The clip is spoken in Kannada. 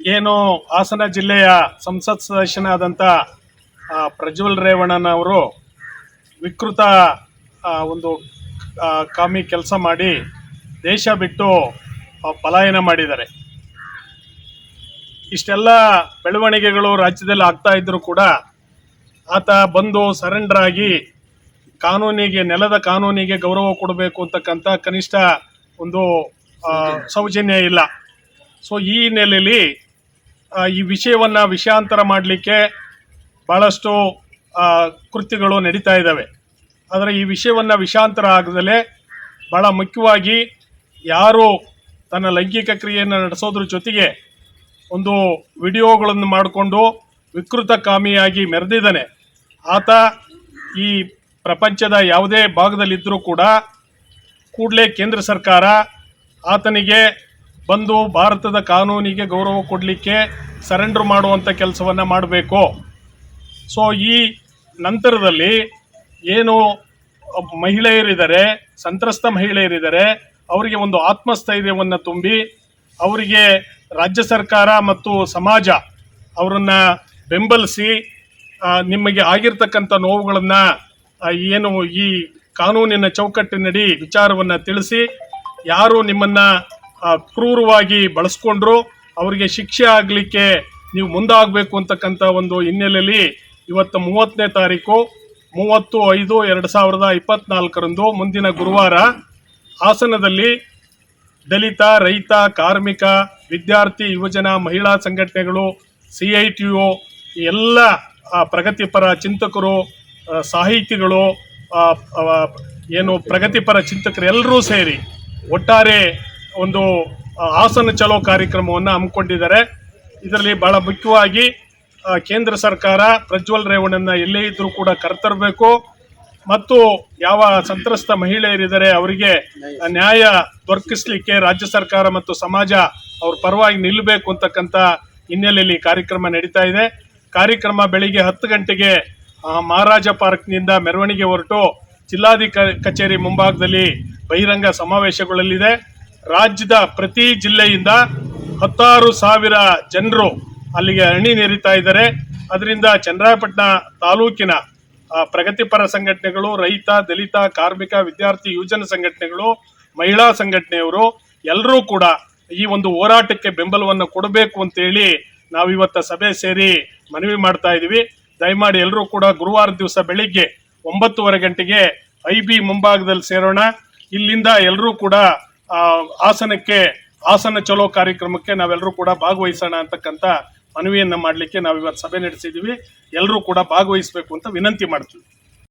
ಏನು ಹಾಸನ ಜಿಲ್ಲೆಯ ಸಂಸತ್ ಸದಸ್ಯನಾದಂಥ ಪ್ರಜ್ವಲ್ ರೇವಣ್ಣನವರು ವಿಕೃತ ಒಂದು ಕಾಮಿ ಕೆಲಸ ಮಾಡಿ ದೇಶ ಬಿಟ್ಟು ಪಲಾಯನ ಮಾಡಿದ್ದಾರೆ. ಇಷ್ಟೆಲ್ಲ ಬೆಳವಣಿಗೆಗಳು ರಾಜ್ಯದಲ್ಲಿ ಆಗ್ತಾ ಇದ್ದರೂ ಕೂಡ ಆತ ಬಂದು ಸರೆಂಡರ್ ಆಗಿ ಕಾನೂನಿಗೆ ನೆಲದ ಕಾನೂನಿಗೆ ಗೌರವ ಕೊಡಬೇಕು ಅಂತಕ್ಕಂಥ ಕನಿಷ್ಠ ಒಂದು ಸೌಜನ್ಯ ಇಲ್ಲ. ಸೊ ಈ ಹಿನ್ನೆಲೆಯಲ್ಲಿ ಆ, ಈ ವಿಷಯವನ್ನು ವಿಷಯಾಂತರ ಮಾಡಲಿಕ್ಕೆ ಆ, ಕೃತ್ಯಗಳು ನಡೀತಾ ಇದ್ದಾವೆ. ಆದರೆ ಈ ವಿಷಯವನ್ನು ವಿಷಾಂತರ ಆಗದಲೆ ಭಾಳ ಮುಖ್ಯವಾಗಿ ಯಾರು ತನ್ನ ಲೈಂಗಿಕ ಕ್ರಿಯೆಯನ್ನು ನಡೆಸೋದ್ರ ಜೊತೆಗೆ ಒಂದು ವಿಡಿಯೋಗಳನ್ನು ಮಾಡಿಕೊಂಡು ವಿಕೃತ ಕಾಮಿಯಾಗಿ ಮೆರೆದಿದ್ದಾನೆ. ಆತ ಈ ಪ್ರಪಂಚದ ಯಾವುದೇ ಭಾಗದಲ್ಲಿದ್ದರೂ ಕೂಡ ಕೂಡಲೇ ಕೇಂದ್ರ ಸರ್ಕಾರ ಆತನಿಗೆ ಬಂದು ಭಾರತದ ಕಾನೂನಿಗೆ ಗೌರವ ಕೊಡಲಿಕ್ಕೆ ಸರೆಂಡರ್ ಮಾಡುವಂಥ ಕೆಲಸವನ್ನು ಮಾಡಬೇಕು. ಸೊ ಈ ನಂತರದಲ್ಲಿ ಏನು ಮಹಿಳೆಯರಿದ್ದಾರೆ, ಸಂತ್ರಸ್ತ ಮಹಿಳೆಯರಿದ್ದಾರೆ, ಅವರಿಗೆ ಒಂದು ಆತ್ಮಸ್ಥೈರ್ಯವನ್ನು ತುಂಬಿ, ಅವರಿಗೆ ರಾಜ್ಯ ಸರ್ಕಾರ ಮತ್ತು ಸಮಾಜ ಅವರನ್ನು ಬೆಂಬಲಿಸಿ ನಿಮಗೆ ಆಗಿರ್ತಕ್ಕಂಥ ನೋವುಗಳನ್ನು ಏನು ಈ ಕಾನೂನಿನ ಚೌಕಟ್ಟಿನಡಿ ವಿಚಾರವನ್ನು ತಿಳಿಸಿ, ಯಾರು ನಿಮ್ಮನ್ನು ಕ್ರೂರವಾಗಿ ಬಳಸ್ಕೊಂಡ್ರು, ಅವರಿಗೆ ಶಿಕ್ಷೆ ಆಗಲಿಕ್ಕೆ ನೀವು ಮುಂದಾಗಬೇಕು ಅಂತಕ್ಕಂಥ ಒಂದು ಹಿನ್ನೆಲೆಯಲ್ಲಿ ಇವತ್ತು ಮೂವತ್ತನೇ ತಾರೀಕು, ಮೂವತ್ತು ಐದು ಎರಡು ಸಾವಿರದ ಇಪ್ಪತ್ನಾಲ್ಕರಂದು ಮುಂದಿನ ಗುರುವಾರ ಹಾಸನದಲ್ಲಿ ದಲಿತ, ರೈತ, ಕಾರ್ಮಿಕ, ವಿದ್ಯಾರ್ಥಿ, ಯುವಜನ, ಮಹಿಳಾ ಸಂಘಟನೆಗಳು, ಸಿ ಐ ಟಿ ಯು ಎಲ್ಲ ಪ್ರಗತಿಪರ ಚಿಂತಕರು ಸಾಹಿತಿಗಳು ಏನು ಪ್ರಗತಿಪರ ಚಿಂತಕರು ಎಲ್ಲರೂ ಸೇರಿ ಒಟ್ಟಾರೆ ಒಂದು ಹಾಸನ ಚಲೋ ಕಾರ್ಯಕ್ರಮವನ್ನು ಹಮ್ಮಿಕೊಂಡಿದ್ದಾರೆ. ಇದರಲ್ಲಿ ಬಹಳ ಮುಖ್ಯವಾಗಿ ಕೇಂದ್ರ ಸರ್ಕಾರ ಪ್ರಜ್ವಲ್ ರೇವಣ್ಣನ ಎಲ್ಲೇ ಇದ್ದರೂ ಕೂಡ ಕರ್ತರಬೇಕು. ಮತ್ತು ಯಾವ ಸಂತ್ರಸ್ತ ಮಹಿಳೆಯರಿದ್ದಾರೆ, ಅವರಿಗೆ ನ್ಯಾಯ ದೊರಕಿಸಲಿಕ್ಕೆ ರಾಜ್ಯ ಸರ್ಕಾರ ಮತ್ತು ಸಮಾಜ ಅವ್ರ ಪರವಾಗಿ ನಿಲ್ಲಬೇಕು ಅಂತಕ್ಕಂಥ ಹಿನ್ನೆಲೆಯಲ್ಲಿ ಕಾರ್ಯಕ್ರಮ ನಡೀತಾ ಇದೆ. ಕಾರ್ಯಕ್ರಮ ಬೆಳಿಗ್ಗೆ ಹತ್ತು ಗಂಟೆಗೆ ಮಹಾರಾಜ ಪಾರ್ಕ್ನಿಂದ ಮೆರವಣಿಗೆ ಹೊರಟು ಜಿಲ್ಲಾಧಿಕಾರಿ ಕಚೇರಿ ಮುಂಭಾಗದಲ್ಲಿ ಬಹಿರಂಗ ಸಮಾವೇಶಗೊಳ್ಳಲಿದೆ. ರಾಜ್ಯದ ಪ್ರತಿ ಜಿಲ್ಲೆಯಿಂದ ಹತ್ತಾರು ಸಾವಿರ ಜನರು ಅಲ್ಲಿಗೆ ಅಣಿ ನೆರಿತಾ ಇದ್ದಾರೆ. ಅದರಿಂದ ಚನ್ನರಾಯಪಟ್ಟಣ ತಾಲೂಕಿನ ಪ್ರಗತಿಪರ ಸಂಘಟನೆಗಳು, ರೈತ, ದಲಿತ, ಕಾರ್ಮಿಕ, ವಿದ್ಯಾರ್ಥಿ, ಯುವಜನ ಸಂಘಟನೆಗಳು, ಮಹಿಳಾ ಸಂಘಟನೆಯವರು ಎಲ್ಲರೂ ಕೂಡ ಈ ಒಂದು ಹೋರಾಟಕ್ಕೆ ಬೆಂಬಲವನ್ನು ಕೊಡಬೇಕು ಅಂತೇಳಿ ನಾವು ಇವತ್ತು ಸಭೆ ಸೇರಿ ಮನವಿ ಮಾಡ್ತಾ ಇದ್ದೀವಿ. ದಯಮಾಡಿ ಎಲ್ಲರೂ ಕೂಡ ಗುರುವಾರ ದಿವಸ ಬೆಳಿಗ್ಗೆ ಒಂಬತ್ತುವರೆ ಗಂಟೆಗೆ ಐ ಬಿ ಮುಂಭಾಗದಲ್ಲಿ ಸೇರೋಣ. ಇಲ್ಲಿಂದ ಎಲ್ಲರೂ ಕೂಡ ಹಾಸನಕ್ಕೆ ಹಾಸನ ಚಲೋ ಕಾರ್ಯಕ್ರಮಕ್ಕೆ ನಾವೆಲ್ಲರೂ ಕೂಡ ಭಾಗವಹಿಸೋಣ ಅಂತಕ್ಕಂಥ ಮನವಿಯನ್ನು ಮಾಡಲಿಕ್ಕೆ ನಾವು ಇವತ್ತು ಸಭೆ ನಡೆಸಿದ್ದೀವಿ ಎಲ್ಲರೂ ಕೂಡ ಭಾಗವಹಿಸಬೇಕು ಅಂತ ವಿನಂತಿ ಮಾಡ್ತೀವಿ.